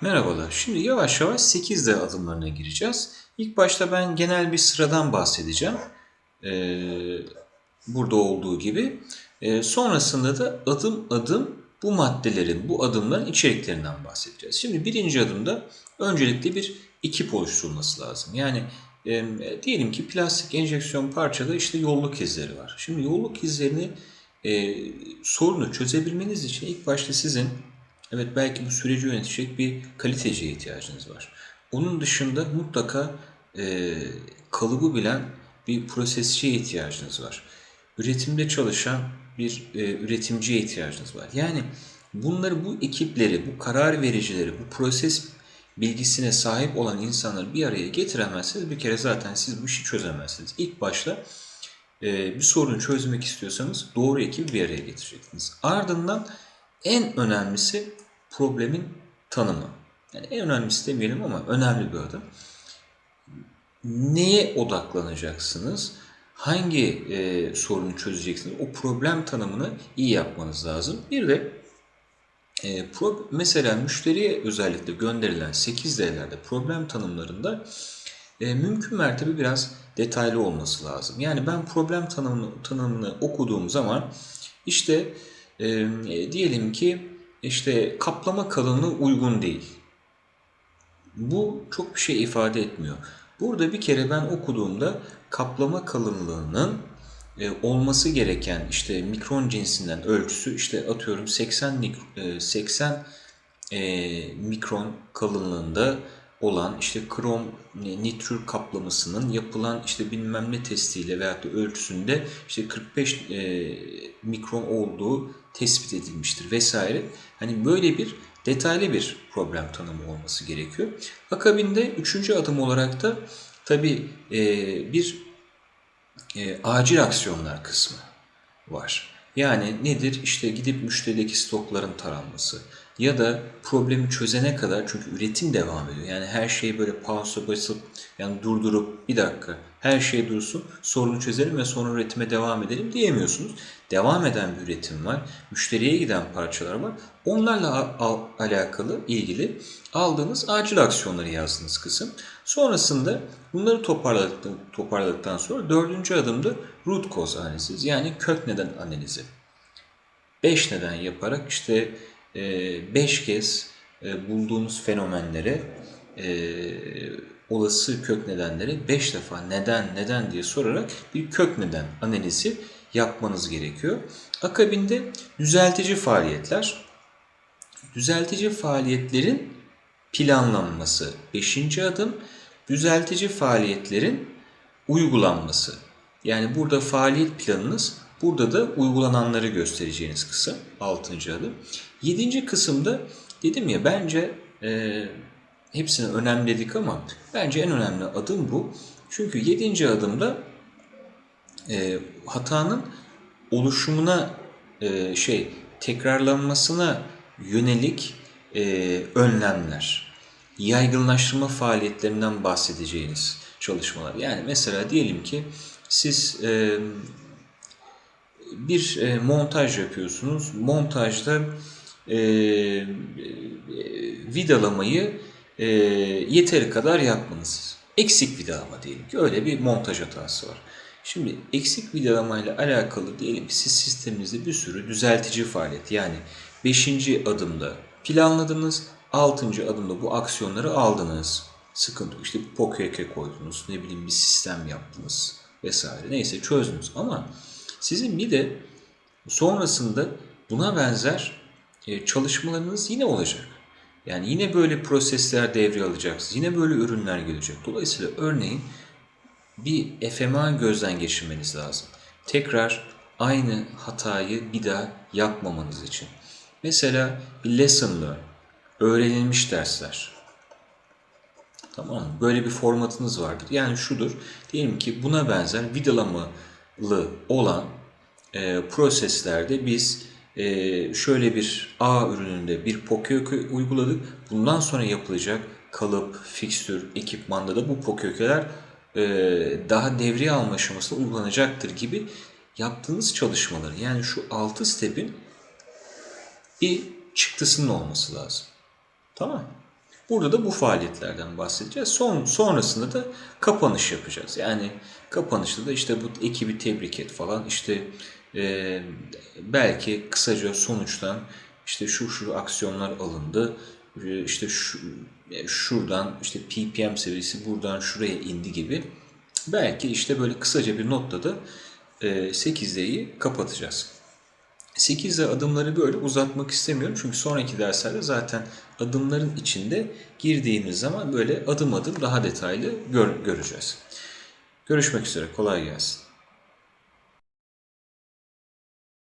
Merhabalar. Şimdi yavaş yavaş 8D adımlarına gireceğiz. İlk başta ben genel bir sıradan bahsedeceğim. Ee, burada olduğu gibi. Ee, sonrasında da adım adım bu maddelerin, bu adımların içeriklerinden bahsedeceğiz. Şimdi birinci adımda öncelikle bir ekip oluşturulması lazım. Yani e, diyelim ki plastik enjeksiyon parçada işte yolluk izleri var. Şimdi yolluk izlerini e, sorunu çözebilmeniz için ilk başta sizin Evet belki bu süreci yönetecek bir kaliteciye ihtiyacınız var. Onun dışında mutlaka e, kalıbı bilen bir prosesçiye ihtiyacınız var. Üretimde çalışan bir e, üretimciye ihtiyacınız var. Yani bunları bu ekipleri, bu karar vericileri, bu proses bilgisine sahip olan insanları bir araya getiremezseniz bir kere zaten siz bu işi çözemezsiniz. İlk başta e, bir sorunu çözmek istiyorsanız doğru ekibi bir araya getireceksiniz. Ardından en önemlisi problemin tanımı. Yani en önemlisi demeyelim ama önemli bir adım. Neye odaklanacaksınız? Hangi e, sorunu çözeceksiniz? O problem tanımını iyi yapmanız lazım. Bir de e, pro, mesela müşteriye özellikle gönderilen 8D'lerde problem tanımlarında e, mümkün mertebe biraz detaylı olması lazım. Yani ben problem tanımını, tanımını okuduğum zaman işte e, diyelim ki işte kaplama kalınlığı uygun değil. Bu çok bir şey ifade etmiyor. Burada bir kere ben okuduğumda kaplama kalınlığının e, olması gereken işte mikron cinsinden ölçüsü işte atıyorum 80 e, 80 e, mikron kalınlığında olan işte krom nitrür kaplamasının yapılan işte bilmem ne testiyle veyahut da ölçüsünde işte 45 e, mikron olduğu tespit edilmiştir vesaire. Hani böyle bir detaylı bir problem tanımı olması gerekiyor. Akabinde üçüncü adım olarak da tabi e, bir e, acil aksiyonlar kısmı var. Yani nedir? İşte gidip müşterideki stokların taranması ya da problemi çözene kadar çünkü üretim devam ediyor. Yani her şeyi böyle pausa basıp yani durdurup bir dakika her şey dursun sorunu çözelim ve sonra üretime devam edelim diyemiyorsunuz. Devam eden bir üretim var. Müşteriye giden parçalar var. Onlarla al alakalı ilgili aldığınız acil aksiyonları yazdığınız kısım. Sonrasında bunları toparladıktan, toparladıktan sonra dördüncü adımda root cause analizi yani kök neden analizi. Beş neden yaparak işte e, beş kez e, bulduğunuz fenomenlere olası kök nedenleri beş defa neden neden diye sorarak bir kök neden analizi yapmanız gerekiyor. Akabinde düzeltici faaliyetler. Düzeltici faaliyetlerin planlanması. Beşinci adım düzeltici faaliyetlerin uygulanması. Yani burada faaliyet planınız, burada da uygulananları göstereceğiniz kısım. Altıncı adım. Yedinci kısımda dedim ya bence e, hepsini önemledik ama bence en önemli adım bu. Çünkü yedinci adımda e, hatanın oluşumuna e, şey tekrarlanmasına yönelik e, önlemler, yaygınlaştırma faaliyetlerinden bahsedeceğiniz çalışmalar. Yani mesela diyelim ki siz e, bir e, montaj yapıyorsunuz. Montajda e, e, vidalamayı e, yeteri kadar yapmanız. Eksik vidalama diyelim ki öyle bir montaj hatası var. Şimdi eksik vidalamayla alakalı diyelim ki siz sisteminizde bir sürü düzeltici faaliyet yani 5. adımda planladınız, 6. adımda bu aksiyonları aldınız. Sıkıntı. İşte POKEK'e koydunuz, ne bileyim bir sistem yaptınız vesaire. Neyse çözdünüz ama sizin bir de sonrasında buna benzer e, çalışmalarınız yine olacak. Yani yine böyle prosesler devreye alacaksınız. Yine böyle ürünler gelecek. Dolayısıyla örneğin bir FMA gözden geçirmeniz lazım. Tekrar aynı hatayı bir daha yapmamanız için. Mesela bir lesson learn, öğrenilmiş dersler. Tamam mı? Böyle bir formatınız vardır. Yani şudur, diyelim ki buna benzer vidalamalı olan e, proseslerde biz e, şöyle bir A ürününde bir poköke uyguladık. Bundan sonra yapılacak kalıp, fikstür, ekipmanda da bu pokökeler e, daha devriye alma aşamasında uygulanacaktır gibi yaptığınız çalışmaları yani şu 6 step'in bir çıktısının olması lazım. Tamam Burada da bu faaliyetlerden bahsedeceğiz. Son sonrasında da kapanış yapacağız. Yani kapanışta da işte bu ekibi tebrik et falan. İşte e, belki kısaca sonuçtan işte şu şu aksiyonlar alındı. E, işte şu e, şuradan işte ppm seviyesi buradan şuraya indi gibi. Belki işte böyle kısaca bir notla da e, 8D'yi kapatacağız. 8'de adımları böyle uzatmak istemiyorum. Çünkü sonraki derslerde zaten adımların içinde girdiğimiz zaman böyle adım adım daha detaylı gör- göreceğiz. Görüşmek üzere. Kolay gelsin.